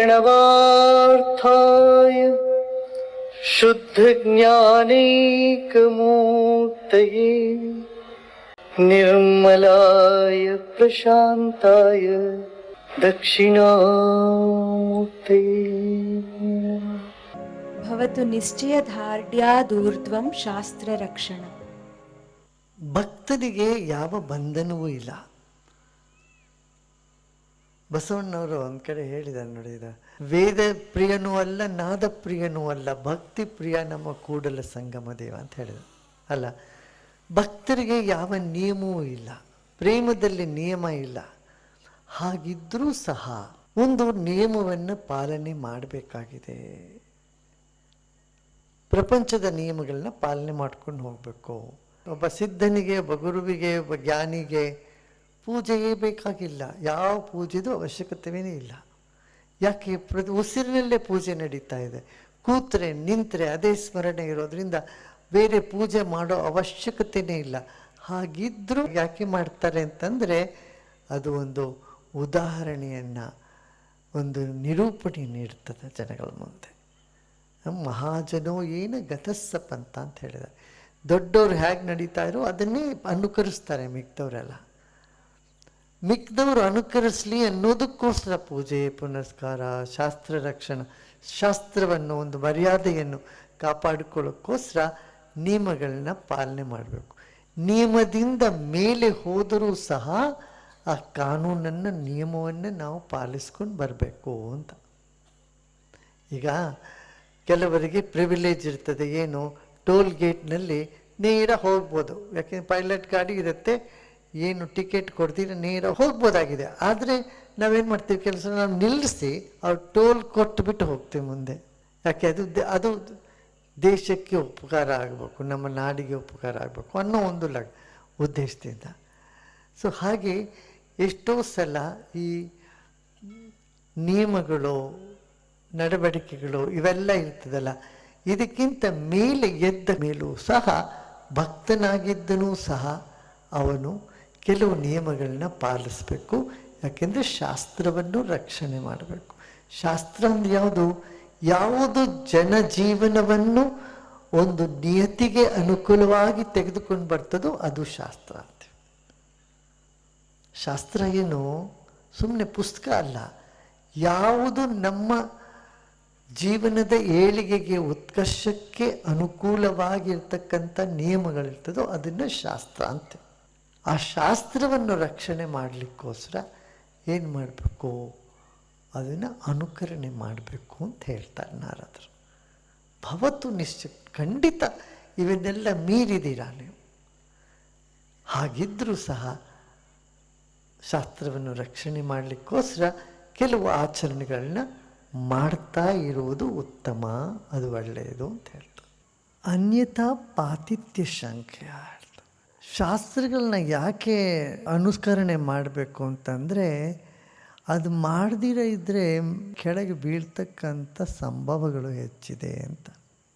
प्रणवार्थाय शुद्धज्ञानैकमूर्तये निर्मलाय प्रशान्ताय दक्षिणामूर्तये भवतु निश्चयदार्ढ्यादूर्ध्वं शास्त्ररक्षणम् ಭಕ್ತನಿಗೆ ಯಾವ ಬಂಧನವೂ ಇಲ್ಲ ಬಸವಣ್ಣವರು ಒಂದು ಕಡೆ ಹೇಳಿದ್ದಾರೆ ನೋಡಿದ ವೇದ ಪ್ರಿಯನೂ ಅಲ್ಲ, ನಾದ ಪ್ರಿಯನೂ ಅಲ್ಲ, ಭಕ್ತಿ ಪ್ರಿಯ ನಮ್ಮ ಕೂಡಲ ಸಂಗಮ ದೇವ ಅಂತ ಹೇಳಿದ ಅಲ್ಲ, ಭಕ್ತರಿಗೆ ಯಾವ ನಿಯಮವೂ ಇಲ್ಲ, ಪ್ರೇಮದಲ್ಲಿ ನಿಯಮ ಇಲ್ಲ, ಹಾಗಿದ್ರೂ ಸಹ ಒಂದು ನಿಯಮವನ್ನು ಪಾಲನೆ ಮಾಡಬೇಕಾಗಿದೆ. ಪ್ರಪಂಚದ ನಿಯಮಗಳನ್ನ ಪಾಲನೆ ಮಾಡ್ಕೊಂಡು ಹೋಗಬೇಕು. ಒಬ್ಬ ಸಿದ್ಧನಿಗೆ, ಒಬ್ಬ ಗುರುವಿಗೆ, ಒಬ್ಬ ಜ್ಞಾನಿಗೆ ಪೂಜೆಯೇ ಬೇಕಾಗಿಲ್ಲ. ಯಾವ ಪೂಜೆದು ಅವಶ್ಯಕತೆಯೇ ಇಲ್ಲ. ಯಾಕೆ? ಪ್ರತಿ ಉಸಿರಿನಲ್ಲೇ ಪೂಜೆ ನಡೀತಾ ಇದೆ. ಕೂತ್ರೆ, ನಿಂತರೆ ಅದೇ ಸ್ಮರಣೆ ಇರೋದ್ರಿಂದ ಬೇರೆ ಪೂಜೆ ಮಾಡೋ ಅವಶ್ಯಕತೆಯೇ ಇಲ್ಲ. ಹಾಗಿದ್ದರೂ ಯಾಕೆ ಮಾಡ್ತಾರೆ ಅಂತಂದರೆ ಅದು ಒಂದು ಉದಾಹರಣೆಯನ್ನು, ಒಂದು ನಿರೂಪಣೆ ನೀಡ್ತದೆ ಜನಗಳ ಮುಂದೆ. ಮಹಾಜನೋ ಏನು ಗತಸ್ಸಪಂತ ಅಂತ ಹೇಳಿದ್ದಾರೆ. ದೊಡ್ಡವ್ರು ಹೇಗೆ ನಡೀತಾ ಇರೋ ಅದನ್ನೇ ಅನುಕರಿಸ್ತಾರೆ ಮಿಕ್ದವರೆಲ್ಲ ಮಿಕ್ದವರು ಅನುಕರಿಸಲಿ ಅನ್ನೋದಕ್ಕೋಸ್ಕರ ಪೂಜೆ, ಪುನಸ್ಕಾರ, ಶಾಸ್ತ್ರ ರಕ್ಷಣೆ, ಶಾಸ್ತ್ರವನ್ನು ಒಂದು ಮರ್ಯಾದೆಯನ್ನು ಕಾಪಾಡಿಕೊಳ್ಳೋಕ್ಕೋಸ್ಕರ ನಿಯಮಗಳನ್ನ ಪಾಲನೆ ಮಾಡಬೇಕು. ನಿಯಮದಿಂದ ಮೇಲೆ ಹೋದರೂ ಸಹ ಆ ಕಾನೂನನ್ನು, ನಿಯಮವನ್ನು ನಾವು ಪಾಲಿಸ್ಕೊಂಡು ಬರಬೇಕು ಅಂತ. ಈಗ ಕೆಲವರಿಗೆ ಪ್ರಿವಿಲೇಜ್ ಇರ್ತದೆ, ಏನು ಟೋಲ್ ಗೇಟ್ನಲ್ಲಿ ನೇರ ಹೋಗ್ಬೋದು. ಯಾಕೆಂದ್ರೆ ಪೈಲಟ್ ಗಾಡಿ ಇರುತ್ತೆ ಏನು ಟಿಕೆಟ್ ಕೊಡ್ತೀರಿ ನೇರ ಹೋಗ್ಬೋದಾಗಿದೆ. ಆದರೆ ನಾವೇನು ಮಾಡ್ತೀವಿ ಕೆಲಸ ನಾವು ನಿಲ್ಲಿಸಿ ಅವ್ರು ಟೋಲ್ ಕೊಟ್ಟುಬಿಟ್ಟು ಹೋಗ್ತೀವಿ ಮುಂದೆ. ಯಾಕೆ ಅದು ಅದು ದೇಶಕ್ಕೆ ಉಪಕಾರ ಆಗಬೇಕು, ನಮ್ಮ ನಾಡಿಗೆ ಉಪಕಾರ ಆಗಬೇಕು ಅನ್ನೋ ಒಂದು ಲ ಉದ್ದೇಶದಿಂದ. ಸೊ ಹಾಗೆ ಎಷ್ಟೋ ಸಲ ಈ ನಿಯಮಗಳು ನಡವಳಿಕೆಗಳು ಇವೆಲ್ಲ ಇರ್ತದಲ್ಲ, ಇದಕ್ಕಿಂತ ಮೇಲೆ ಎದ್ದ ಮೇಲೂ ಸಹ ಭಕ್ತನಾಗಿದ್ದನೂ ಸಹ ಅವನು ಕೆಲವು ನಿಯಮಗಳನ್ನ ಪಾಲಿಸಬೇಕು. ಯಾಕೆಂದರೆ ಶಾಸ್ತ್ರವನ್ನು ರಕ್ಷಣೆ ಮಾಡಬೇಕು. ಶಾಸ್ತ್ರ ಅಂದ್ರೆ ಯಾವುದು? ಯಾವುದು ಜನಜೀವನವನ್ನು ಒಂದು ನಿಯತಿಗೆ ಅನುಕೂಲವಾಗಿ ತೆಗೆದುಕೊಂಡು ಬರ್ತದೋ ಅದು ಶಾಸ್ತ್ರ ಅಂತ. ಶಾಸ್ತ್ರ ಏನು? ಸುಮ್ಮನೆ ಪುಸ್ತಕ ಅಲ್ಲ. ಯಾವುದು ನಮ್ಮ ಜೀವನದ ಏಳಿಗೆಗೆ ಉತ್ಕರ್ಷಕ್ಕೆ ಅನುಕೂಲವಾಗಿರ್ತಕ್ಕಂಥ ನಿಯಮಗಳಿರ್ತದೋ ಅದನ್ನು ಶಾಸ್ತ್ರ ಅಂತೆ. ಆ ಶಾಸ್ತ್ರವನ್ನು ರಕ್ಷಣೆ ಮಾಡಲಿಕ್ಕೋಸ್ಕರ ಏನು ಮಾಡಬೇಕು? ಅದನ್ನು ಅನುಕರಣೆ ಮಾಡಬೇಕು ಅಂತ ಹೇಳ್ತಾರೆ ನಾರದರು. ಭವತ್ತು ನಿಶ್ಚ ಖಂಡಿತ ಇವನ್ನೆಲ್ಲ ಮೀರಿದ್ದೀರಾ ನೀವು? ಹಾಗಿದ್ದರೂ ಸಹ ಶಾಸ್ತ್ರವನ್ನು ರಕ್ಷಣೆ ಮಾಡಲಿಕ್ಕೋಸ್ಕರ ಕೆಲವು ಆಚರಣೆಗಳನ್ನ ಮಾಡ್ತಾ ಇರುವುದು ಉತ್ತಮ, ಅದು ಒಳ್ಳೆಯದು ಅಂತ ಹೇಳ್ತಾರೆ. ಅನ್ಯತಾ ಪಾತಿಥ್ಯ ಸಂಖ್ಯೆ ಶಾಸ್ತ್ರಗಳನ್ನ ಯಾಕೆ ಅನುಸ್ಕರಣೆ ಮಾಡಬೇಕು ಅಂತಂದರೆ, ಅದು ಮಾಡದಿರ ಇದ್ದರೆ ಕೆಳಗೆ ಬೀಳ್ತಕ್ಕಂಥ ಸಂಭವಗಳು ಹೆಚ್ಚಿದೆ ಅಂತ.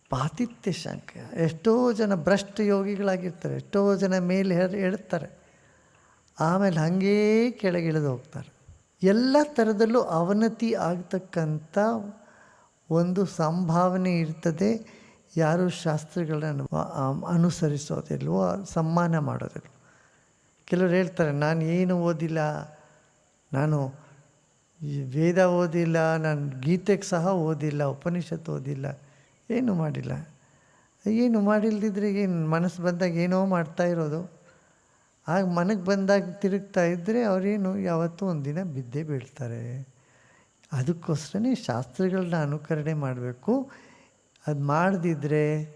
ಪಾತಿತ್ಯ ಶಂಕೆ ಎಷ್ಟೋ ಜನ ಭ್ರಷ್ಟ ಯೋಗಿಗಳಾಗಿರ್ತಾರೆ, ಎಷ್ಟೋ ಜನ ಮೇಲೆ ಎಡ್ತಾರೆ ಆಮೇಲೆ ಹಾಗೇ ಕೆಳಗೆ ಇಳಿದು ಹೋಗ್ತಾರೆ. ಎಲ್ಲ ಥರದಲ್ಲೂ ಅವನತಿ ಆಗ್ತಕ್ಕಂಥ ಒಂದು ಸಂಭಾವನೆ ಇರ್ತದೆ. ಯಾರು ಶಾಸ್ತ್ರಗಳನ್ನು ಅನುಸರಿಸೋದಿಲ್ವೋ, ಸಮ್ಮಾನ ಮಾಡೋದಿಲ್ಲ. ಕೆಲವರು ಹೇಳ್ತಾರೆ, ನಾನು ಏನು ಓದಿಲ್ಲ? ನಾನು ಈ ವೇದ ಓದಿಲ್ಲ, ನಾನು ಗೀತೆಗೆ ಸಹ ಓದಿಲ್ಲ ಉಪನಿಷತ್ತು ಓದಿಲ್ಲ. ಏನು ಮಾಡಿಲ್ಲ? ಏನು ಮಾಡಿಲ್ದಿದ್ರೆ ಏನು, ಮನಸ್ಸು ಬಂದಾಗ ಏನೋ ಮಾಡ್ತಾ ಇರೋದು. ಆಗ ಮನಕ್ಕೆ ಬಂದಾಗ ತಿರುಗ್ತಾ ಇದ್ದರೆ ಅವರೇನು ಯಾವತ್ತೂ ಒಂದಿನ ಬಿದ್ದೇ ಬೀಳ್ತಾರೆ. ಅದಕ್ಕೋಸ್ಕರನೇ ಶಾಸ್ತ್ರಗಳನ್ನ ಅನುಕರಣೆ ಮಾಡಬೇಕು. ಅದು ಮಾಡದಿದ್ದರೆ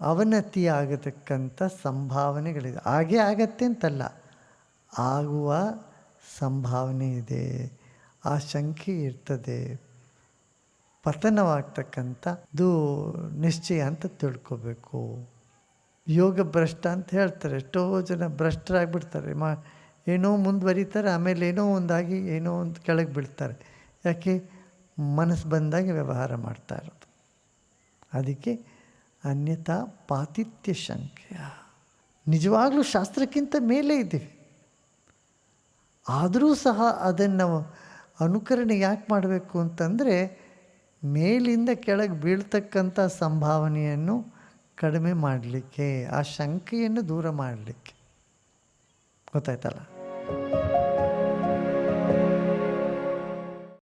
ಅವನತಿ ಆಗತಕ್ಕಂಥ ಸಂಭಾವನೆಗಳಿದೆ. ಹಾಗೇ ಆಗತ್ತೆ ಅಂತಲ್ಲ. ಆಗುವ ಸಂಭಾವನೆ ಇದೆ. ಆ ಶಂಕೆ ಇರ್ತದೆ. ಪತನವಾಗ್ತಕ್ಕಂಥದ್ದು ನಿಶ್ಚಯ ಅಂತ ತಿಳ್ಕೊಬೇಕು. ಯೋಗ ಭ್ರಷ್ಟ ಅಂತ ಹೇಳ್ತಾರೆ. ಎಷ್ಟೋ ಜನ ಭ್ರಷ್ಟರಾಗ್ಬಿಡ್ತಾರೆ. ಮಾ, ಏನೋ ಮುಂದುವರಿತಾರೆ, ಆಮೇಲೆ ಏನೋ ಒಂದಾಗಿ ಏನೋ ಒಂದು ಕೆಳಗೆ ಬಿಡ್ತಾರೆ ಯಾಕೆ? ಮನಸ್ಸು ಬಂದಾಗ ವ್ಯವಹಾರ ಮಾಡ್ತಾ ಇರೋದು. ಅದಕ್ಕೆ ಅನ್ಯಥಾ ಪಾತಿಥ್ಯ ಸಂಖ್ಯೆ ನಿಜವಾಗ್ಲೂ ಶಾಸ್ತ್ರಕ್ಕಿಂತ ಮೇಲೆ ಇದ್ದೀವಿ. ಆದರೂ ಸಹ ಅದನ್ನು ಅನುಕರಣೆ ಯಾಕೆ ಮಾಡಬೇಕು ಅಂತಂದರೆ ಮೇಲಿಂದ ಕೆಳಗೆ ಬೀಳ್ತಕ್ಕಂಥ ಸಂಭಾವನೆಯನ್ನು ಕಡಿಮೆ ಮಾಡಲಿಕ್ಕೆ, ಆ ಶಂಕೆಯನ್ನು ದೂರ ಮಾಡಲಿಕ್ಕೆ. ಗೊತ್ತಾಯ್ತಲ್ಲ?